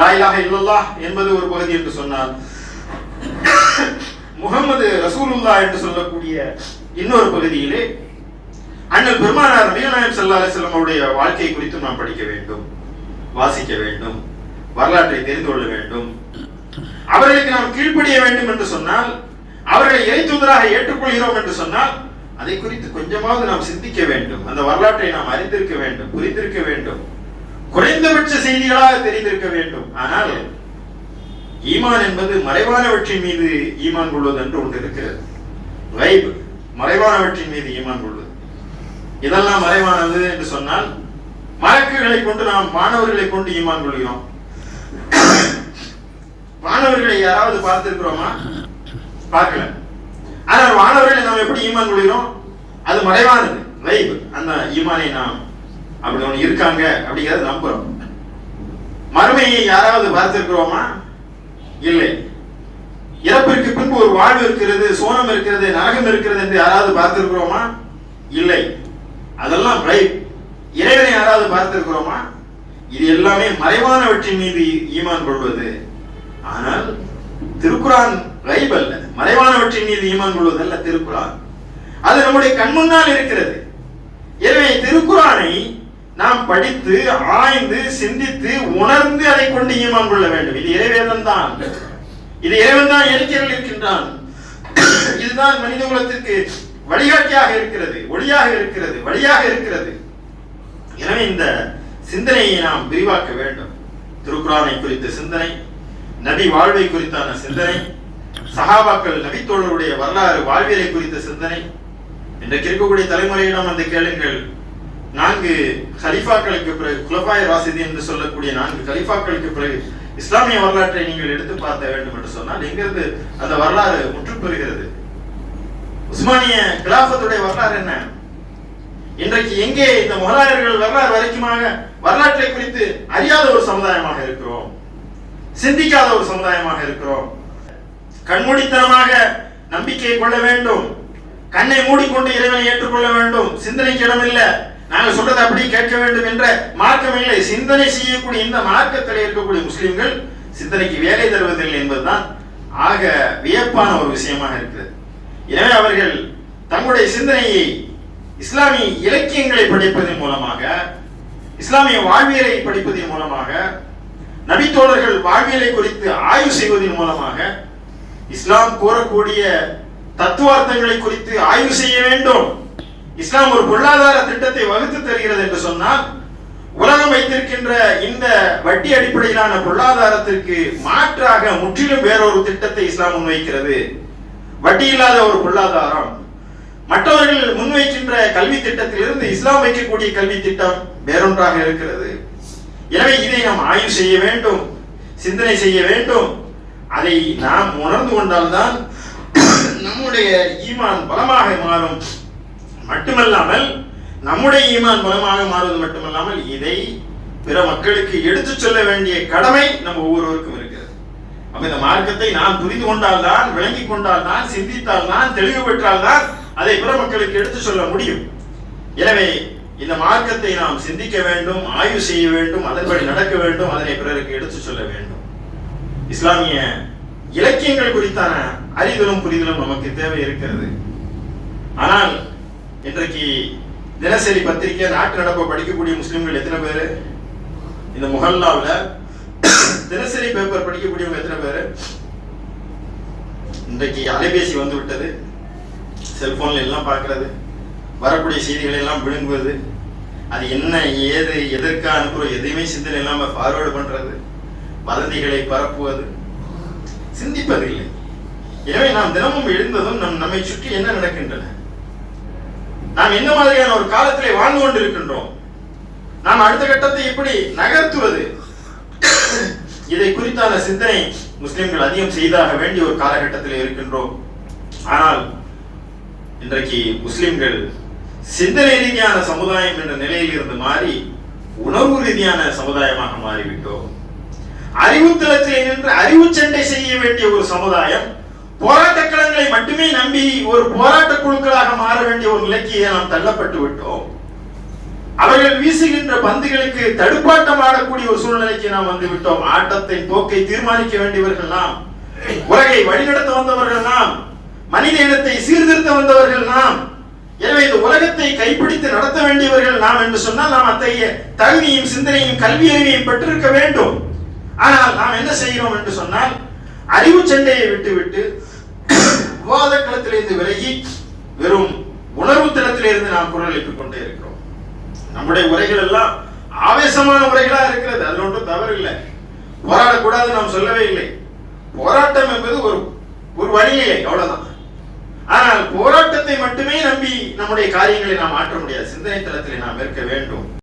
லாயிலாக இல்லல்லா என்பது ஒரு பகுதி என்று சொன்னால் முகமது ரசூலுல்லா என்று சொல்லக்கூடிய இன்னொரு பகுதியிலே அண்ணல் பெருமானார் நபிநாயம் சல்லா அலைஹி அவருடைய வாழ்க்கை குறித்து நாம் படிக்க வேண்டும் வாசிக்க வேண்டும் வரலாற்றை தெரிந்து கொள்ள வேண்டும். அவர்களுக்கு நாம் கீழ்ப்படிய வேண்டும் என்று சொன்னால் அவர்களை இறைத்தூதராக ஏற்றுக்கொள்கிறோம் என்று சொன்னால் அதை குறித்து கொஞ்சமாவது நாம் சிந்திக்க வேண்டும். அந்த வரலாற்றை நாம் அறிந்திருக்க வேண்டும் புரிந்திருக்க வேண்டும். குறைந்தபட்ச செய்திகளாக தெரிந்திருக்க வேண்டும். ஆனால் ஈமான் என்பது மறைவானவற்றின் மீது ஈமான் கொள்வது என்று ஒன்று இருக்கிறது. வைப் மறைவானவற்றின் மீது ஈமான் கொள்வது. இதெல்லாம் மறைவானது என்று சொன்னால் மலக்குகளை கொண்டு நாம் மாணவர்களை கொண்டு ஈமான் கொள்கிறோம். மாணவர்களை யாராவது பார்த்திருக்கிறோமா? பார்க்கல. ஆனால் மாணவர்களை நாம் எப்படி ஈமான் கொள்கிறோம்? அது மறைவானது. வைப் அந்த ஈமானை நாம் அப்படி ஒன்று இருக்காங்க அப்படிங்கிறத நம்புறோம். மறுமையை யாராவது பார்த்திருக்கிறோமா? இல்லை. இறப்பிற்கு பின்பு ஒரு வாழ்வு இருக்கிறது சோனம் இருக்கிறது நரகம் இருக்கிறது என்று யாராவது பார்த்திருக்கிறோமா? இல்லை. அதெல்லாம் ரைட் இறைவனை யாராவது பார்த்திருக்கிறோமா? இது எல்லாமே மறைவானவற்றின் மீது ஈமான் கொள்வது. ஆனால் திருக்குறான் ரைப் அல்ல. மறைவானவற்றின் மீது ஈமான் கொள்வது அல்ல அது நம்முடைய கண்முன்னால் இருக்கிறது. எனவே திருக்குறானை நாம் படித்து ஆய்ந்து சிந்தித்து உணர்ந்து அதை கொண்டு ஈமான் கொள்ள வேண்டும். இது இறைவேதன் தான் இது இறைவன் தான் எழுத்தியர்கள் இருக்கின்றான். இதுதான் மனித குலத்திற்கு வழிகாட்டியாக இருக்கிறது ஒளியாக இருக்கிறது வழியாக இருக்கிறது. எனவே இந்த சிந்தனையை நாம் விரிவாக்க வேண்டும். திருக்குறானை குறித்த சிந்தனை நபி வாழ்வை குறித்தான சிந்தனை சஹாபாக்கள் நபித்தோழருடைய வரலாறு வாழ்வியலை குறித்த சிந்தனை. இன்றைக்கு இருக்கக்கூடிய தலைமுறையிடம் வந்து கேளுங்கள். நான்கு கலிஃபாக்களுக்கு பிறகு குலபாய் ராசிதி என்று சொல்லக்கூடிய நான்கு கலிஃபாக்களுக்கு பிறகு இஸ்லாமிய வரலாற்றை நீங்கள் எடுத்து பார்க்க வேண்டும் என்று சொன்னால் எங்கிருந்து அந்த வரலாறு முற்றுப்பெறுகிறது? உஸ்மானிய கிலாபத்துடைய வரலாறு என்ன? இன்றைக்கு எங்கே இந்த முகலாயர்கள் வரலாறு வரைக்குமாக வரலாற்றை குறித்து அறியாத ஒரு சமுதாயமாக இருக்கிறோம்? சிந்திக்காத ஒரு சமுதாயமாக இருக்கிறோம்? கண்மூடித்தனமாக நம்பிக்கையை கொள்ள வேண்டும். கண்ணை மூடிக்கொண்டு இறைவனை ஏற்றுக்கொள்ள வேண்டும். சிந்தனைக்கு இடமில்லை. நாங்கள் சொல்றதை அப்படி கேட்க வேண்டும் என்ற மார்க்கம் இல்லை. சிந்தனை செய்யக்கூடிய இந்த மார்க்கத்தில் இருக்கக்கூடிய முஸ்லிம்கள் சிந்தனைக்கு வேலை தருவதில்லை என்பதுதான் ஆக வியப்பான ஒரு விஷயமாக இருக்கிறது. எனவே அவர்கள் தங்களுடைய சிந்தனையை இஸ்லாமிய இலக்கியங்களை படிப்பதன் மூலமாக இஸ்லாமிய வாழ்வியலை படிப்பதன் மூலமாக நபித்தோழர்கள் வாழ்வியலை குறித்து ஆய்வு செய்வதன் மூலமாக இஸ்லாம் கூறக்கூடிய தத்துவார்த்தங்களை குறித்து ஆய்வு செய்ய வேண்டும். இஸ்லாம் ஒரு பொருளாதார திட்டத்தை வகுத்து தருகிறது என்று சொன்னால் உலகம் வைத்திருக்கின்ற இந்த வட்டி அடிப்படையிலான பொருளாதாரத்திற்கு மாற்றாக முற்றிலும் வேறொரு திட்டத்தை இஸ்லாம் முன்வைக்கிறது. வட்டி இல்லாத ஒரு பொருளாதாரம். மற்றவர்கள் முன்வைக்கின்ற கல்வி திட்டத்திலிருந்து இஸ்லாம் வைக்கக்கூடிய கல்வி திட்டம் வேறொன்றாக இருக்கிறது. எனவே இதை நாம் ஆய்வு செய்ய வேண்டும் சிந்தனை செய்ய வேண்டும். அதை நாம் உணர்ந்து கொண்டால்தான் நம்முடைய ஈமான் பலமாக மாறும். மட்டுமல்லாமல் நம்முடைய ஈமான் பலமாக மாறுவது மட்டுமல்லாமல் இதை பிற மக்களுக்கு எடுத்துச் சொல்ல வேண்டிய கடமை நம்ம ஒவ்வொருவருக்கும் இருக்கிறது. அப்ப இந்த மார்க்கத்தை நாம் புரிந்து கொண்டால்தான் விளங்கிக் கொண்டால்தான் சிந்தித்தால்தான் தெளிவு பெற்றால்தான் அதை பிற மக்களுக்கு எடுத்துச் சொல்ல முடியும். எனவே இந்த மார்க்கத்தை நாம் சிந்திக்க வேண்டும் ஆய்வு செய்ய வேண்டும் அதன்படி நடக்க வேண்டும் அதனை பிறருக்கு எடுத்துச் சொல்ல வேண்டும். இஸ்லாமிய இலக்கியங்கள் குறித்தான அறிதலும் புரிதலும் நமக்கு தேவை இருக்கிறது. ஆனால் இன்றைக்கு தினசரி பத்திரிகை நாட்டு நடப்பை படிக்கக்கூடிய முஸ்லிம்கள் எத்தனை பேர்? இந்த முகல்லாவில் தினசரி பேப்பர் படிக்கக்கூடியவங்க எத்தனை பேர்? இன்றைக்கு அலைபேசி வந்து விட்டது செல்போன்ல எல்லாம் பார்க்கறது. வரக்கூடிய செய்திகளை எல்லாம் விழுங்குவது. அது என்ன ஏது எதற்காக அனுப்புறோம் எதையுமே சிந்தனை இல்லாமல் ஃபார்வேர்டு பண்றது. வதந்திகளை பரப்புவது. சிந்திப்பதில்லை. எனவே நாம் தினமும் எழுந்ததும் நம் நம்மை சுற்றி என்ன நடக்கின்றன? நாம் என்ன மாதிரியான ஒரு காலத்திலே வாழ்ந்து கொண்டிருக்கின்றோம்? நாம் அடுத்த கட்டத்தை எப்படி நகர்த்துவது? இதை குறித்தான சிந்தனை முஸ்லிம்கள் அதிகம் செய்தாக வேண்டிய ஒரு காலகட்டத்தில் இருக்கின்றோம். ஆனால் இன்றைக்கு முஸ்லிம்கள் சிந்தனை ரீதியான சமுதாயம் என்ற நிலையில் இருந்து மாறி உணர்வு ரீதியான சமுதாயமாக மாறிவிட்டோம். அறிவுத்தளத்தில் நின்று அறிவு சண்டை செய்ய வேண்டிய ஒரு சமுதாயம் போராட்ட களங்களை மட்டுமே நம்பி ஒரு போராட்ட குழுக்களாக மாற வேண்டிய ஒரு நிலைக்கு நாம் தள்ளப்பட்டு விட்டோம். அவர்கள் வீசுகின்ற பந்துகளுக்கு தடுப்பாட்டம் ஆடக்கூடிய ஒரு சூழ்நிலைக்கு நாம் வந்து விட்டோம். ஆட்டத்தின் போக்கை தீர்மானிக்க வேண்டியவர்கள் நாம் உலகை வழிநடத்த வந்தவர்கள் நாம் மனித இனத்தை சீர்திருத்த வந்தவர்கள் நாம் எனவே இந்த உலகத்தை கைப்பிடித்து நடத்த வேண்டியவர்கள் நாம் என்று சொன்னால் நாம் அத்தகைய தகுதியும் சிந்தனையும் கல்வி அறிவையும் பெற்றிருக்க வேண்டும். ஆனால் நாம் என்ன செய்கிறோம் என்று சொன்னால் அறிவு சண்டையை விட்டுவிட்டு விவாத களத்திலிருந்து விலகி வெறும் உணர்வு தளத்திலிருந்து நாம் குரல் எழுப்பிக் கொண்டே இருக்கிறோம். நம்முடைய உரைகள் எல்லாம் ஆவேசமான உரைகளா இருக்கிறது. அதுல ஒன்றும் தவறு இல்லை. போராடக்கூடாது நாம் சொல்லவே இல்லை. போராட்டம் என்பது ஒரு ஒரு வழிநிலை அவ்வளவுதான். ஆனால் போராட்டத்தை மட்டுமே நம்பி நம்முடைய காரியங்களை நாம் மாற்ற முடியாது. சிந்தனை தளத்தில் நாம் இருக்க வேண்டும்.